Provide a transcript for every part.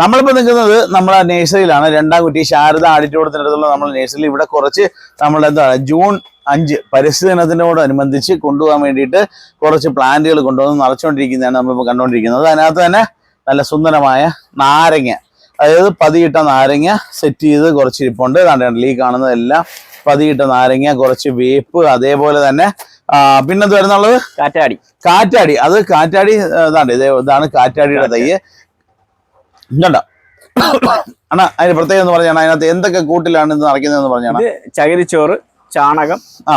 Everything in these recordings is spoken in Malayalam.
നമ്മളിപ്പോൾ നിൽക്കുന്നത് നമ്മുടെ നേഴ്സറിയിലാണ് രണ്ടാം കുട്ടി ശാരദ ആഡിറ്റോറിയത്തിനടുത്തുള്ള നമ്മുടെ നേഴ്സറിയിൽ ഇവിടെ കുറച്ച് നമ്മുടെ എന്താണ് ജൂൺ അഞ്ച് പരിസ്ഥിതി ദിനത്തിനോടനുബന്ധിച്ച് കൊണ്ടുപോകാൻ വേണ്ടിയിട്ട് കുറച്ച് പ്ലാന്റുകൾ കൊണ്ടുവന്ന് നിറച്ചുകൊണ്ടിരിക്കുന്നതാണ് നമ്മളിപ്പോൾ കണ്ടുകൊണ്ടിരിക്കുന്നത്. അതിനകത്ത് തന്നെ നല്ല സുന്ദരമായ നാരങ്ങ അതായത് പതിയിട്ട നാരങ്ങ സെറ്റ് ചെയ്ത് കുറച്ച് ഇരിപ്പുണ്ട്. കണ്ടിട്ടുണ്ട് ഈ കാണുന്നതെല്ലാം പതിയിട്ട നാരങ്ങ കുറച്ച് വേപ്പ് അതേപോലെ തന്നെ പിന്നെന്ത് വരുന്നുള്ളത്? കാറ്റാടി. കാറ്റാടി. അത് കാറ്റാടി ആ, ഇതാണ്ട് ഇതാണ് കാറ്റാടിയുടെ തൈ. ഇതുണ്ടോ അണ്ണാ അതിന് പ്രത്യേകം എന്ന് പറഞ്ഞാണ് അതിനകത്ത് എന്തൊക്കെ കൂട്ടിലാണ് ഇത് നിറയ്ക്കുന്നതെന്ന് പറഞ്ഞാണ് ചകിരിച്ചോറ് ചാണകം ആ.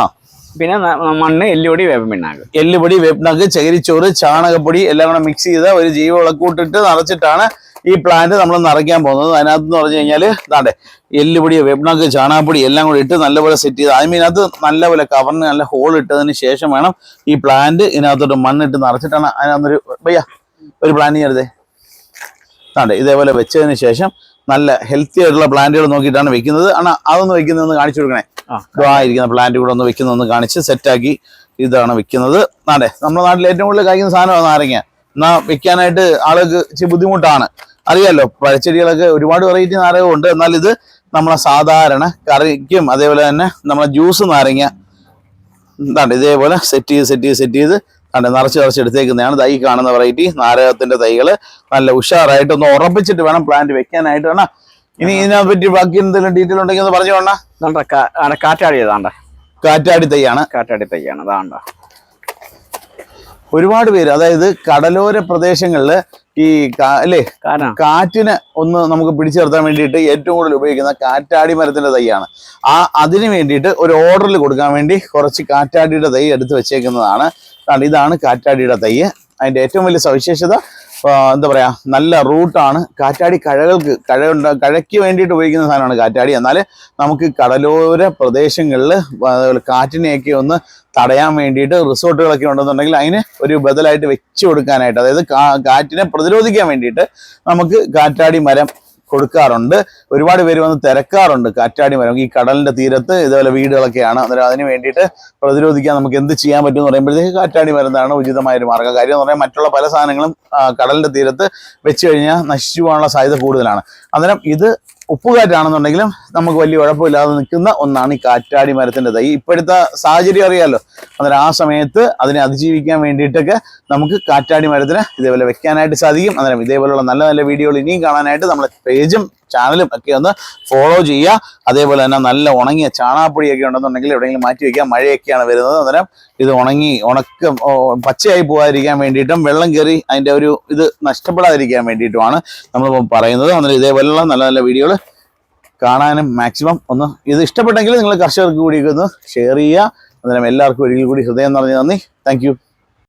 പിന്നെ മണ്ണ് എല്ലുപൊടി വേപ്പിണ്ണാക്ക് എല്ലുപൊടി വേപ്പിണ്ണാക്ക് ചകിരിച്ചോറ് ചാണകപ്പൊടി എല്ലാം കൂടെ മിക്സ് ചെയ്ത് ഒരു ജൈവവളക്കൂട്ടിട്ട് നിറച്ചിട്ടാണ് ഈ പ്ലാന്റ് നമ്മൾ നിറയ്ക്കാൻ പോകുന്നത്. അതിനകത്ത് എന്ന് പറഞ്ഞു കഴിഞ്ഞാൽ ഇതാണ്ടെ എല്ലുപൊടി വേപ്പിനക്ക് ചാണകപ്പൊടി എല്ലാം കൂടി ഇട്ട് നല്ലപോലെ സെറ്റ് ചെയ്ത് അതിന് ഇതിനകത്ത് നല്ലപോലെ കവറിന് നല്ല ഹോൾ ഇട്ടതിന് ശേഷം വേണം ഈ പ്ലാന്റ് ഇതിനകത്തോട്ട് മണ്ണിട്ട് നിറച്ചിട്ടാണ് അതിനകത്തൊരു ഭയ്യ ഒരു പ്ലാന്റ് ചെയ്യരുതേ. അതെ ഇതേപോലെ വെച്ചതിന് ശേഷം നല്ല ഹെൽത്തി ആയിട്ടുള്ള പ്ലാന്റുകൾ നോക്കിയിട്ടാണ് വെക്കുന്നത്. ആണ് അതൊന്ന് വെക്കുന്നതെന്ന് കാണിച്ചു കൊടുക്കണേ. ഇരിക്കുന്ന ഇതായിരിക്കുന്ന പ്ലാന്റ് കൂടെ ഒന്ന് വെക്കുന്നതെന്ന് കാണിച്ച് സെറ്റാക്കി ഇതാണ് വെക്കുന്നത്. അതെ നമ്മുടെ നാട്ടിൽ ഏറ്റവും കൂടുതൽ കഴിക്കുന്ന സാധനമാണ് നാരങ്ങ. എന്നാ വെക്കാനായിട്ട് ആളുകൾക്ക് ഇച്ചിരി ബുദ്ധിമുട്ടാണ്. അറിയാലോ പഴച്ചെടികളൊക്കെ ഒരുപാട് വെറൈറ്റി നാരകം ഉണ്ട്. എന്നാൽ ഇത് നമ്മളെ സാധാരണ കറിക്കും അതേപോലെ തന്നെ നമ്മളെ ജ്യൂസ് നാരങ്ങ. എന്താണ് ഇതേപോലെ സെറ്റ് ചെയ്ത് സെറ്റ് ചെയ്ത് സെറ്റ് ചെയ്ത് കണ്ട് നിറച്ച് നിറച്ച് എടുത്തേക്കുന്നതാണ്. തൈ കാണുന്ന വെറൈറ്റി നാരകത്തിന്റെ തൈകൾ നല്ല ഉഷാറായിട്ട് ഒന്ന് ഉറപ്പിച്ചിട്ട് വേണം പ്ലാന്റ് വെക്കാനായിട്ട്. വേണം ഇനി ഇതിനെ പറ്റി ബാക്കി എന്തെങ്കിലും ഡീറ്റെയിൽ ഉണ്ടെങ്കിൽ ഒന്ന് പറഞ്ഞു വേണ്ട കാറ്റാടി ഏതാണ്ട കാറ്റാടി തൈയാണ്. കാറ്റാടി തൈയാണ് അതാണ്ട ഒരുപാട് പേര് അതായത് കടലോര പ്രദേശങ്ങളിൽ ഈ അല്ലേ? കാറ്റിന് ഒന്ന് നമുക്ക് പിടിച്ചു നിർത്താൻ വേണ്ടിയിട്ട് ഏറ്റവും കൂടുതൽ ഉപയോഗിക്കുന്ന കാറ്റാടി മരത്തിന്റെ തൈയാണ്. ആ അതിന് വേണ്ടിയിട്ട് ഒരു ഓർഡറിൽ കൊടുക്കാൻ വേണ്ടി കുറച്ച് കാറ്റാടിയുടെ തൈ എടുത്ത് വെച്ചേക്കുന്നതാണ്. കാരണം ഇതാണ് കാറ്റാടിയുടെ തൈ അതിന്റെ ഏറ്റവും വലിയ സവിശേഷത എന്താ പറയുക നല്ല റൂട്ടാണ്. കാറ്റാടി കഴകൾക്ക് കഴ കഴയ്ക്ക് വേണ്ടിയിട്ട് ഉപയോഗിക്കുന്ന സാധനമാണ് കാറ്റാടി. എന്നാൽ നമുക്ക് കടലോര പ്രദേശങ്ങളിൽ കാറ്റിനെയൊക്കെ ഒന്ന് തടയാൻ വേണ്ടിയിട്ട് റിസോർട്ടുകളൊക്കെ ഉണ്ടെന്നുണ്ടെങ്കിൽ അതിന് ഒരു ബദലായിട്ട് വെച്ച് കൊടുക്കാനായിട്ട് അതായത് കാറ്റിനെ പ്രതിരോധിക്കാൻ വേണ്ടിയിട്ട് നമുക്ക് കാറ്റാടി മരം കൊടുക്കാറുണ്ട്. ഒരുപാട് പേര് വന്ന് തിരക്കാറുണ്ട് കാറ്റാടി മരം. ഈ കടലിന്റെ തീരത്ത് ഇതുപോലെ വീടുകളൊക്കെയാണ്. അന്നേരം അതിന് വേണ്ടിയിട്ട് പ്രതിരോധിക്കാൻ നമുക്ക് എന്ത് ചെയ്യാൻ പറ്റും എന്ന് പറയുമ്പോഴത്തേക്ക് കാറ്റാടി മരുന്നാണ് ഉചിതമായ ഒരു മാർഗം കാര്യം എന്ന് പറഞ്ഞാൽ മറ്റുള്ള പല സാധനങ്ങളും കടലിന്റെ തീരത്ത് വെച്ച് കഴിഞ്ഞാൽ നശിച്ചു പോകാനുള്ള സാധ്യത കൂടുതലാണ്. അന്നേരം ഇത് ഉപ്പുകാറ്റാണെന്നുണ്ടെങ്കിലും നമുക്ക് വലിയ കുഴപ്പമില്ലാതെ നിൽക്കുന്ന ഒന്നാണ് ഈ കാറ്റാടി മരത്തിന്റെ തൈ. ഇപ്പോഴത്തെ സാഹചര്യം അറിയാലോ. അന്നേരം ആ സമയത്ത് അതിനെ അതിജീവിക്കാൻ വേണ്ടിയിട്ടൊക്കെ നമുക്ക് കാറ്റാടി മരത്തിന് ഇതേപോലെ വെക്കാനായിട്ട് സാധിക്കും. അന്നേരം ഇതേപോലെയുള്ള നല്ല നല്ല വീഡിയോകൾ ഇനിയും കാണാനായിട്ട് നമ്മളെ പേജും ചാനലും ഒക്കെ ഒന്ന് ഫോളോ ചെയ്യുക. അതേപോലെ തന്നെ നല്ല ഉണങ്ങിയ ചാണാപ്പൊടിയൊക്കെ ഉണ്ടെന്നുണ്ടെങ്കിൽ എവിടെയെങ്കിലും മാറ്റി വയ്ക്കുക മഴയൊക്കെയാണ് വരുന്നത്. അന്നേരം ഇത് ഉണങ്ങി ഉണക്ക പച്ചയായി പോകാതിരിക്കാൻ വേണ്ടിയിട്ടും വെള്ളം കയറി അതിന്റെ ഒരു ഇത് നഷ്ടപ്പെടാതിരിക്കാൻ വേണ്ടിയിട്ടുമാണ് നമ്മളിപ്പോൾ പറയുന്നത്. അന്നേരം ഇതേപോലെയുള്ള നല്ല നല്ല വീഡിയോകൾ കാണാനും മാക്സിമം ഒന്ന് ഇത് ഇഷ്ടപ്പെട്ടെങ്കിൽ നിങ്ങൾ കർഷകർക്ക് കൂടി ഒന്ന് ഷെയർ ചെയ്യുക. അന്നേരം എല്ലാവർക്കും ഒരിക്കൽ കൂടി ഹൃദയം നിറഞ്ഞ് നന്ദി. താങ്ക്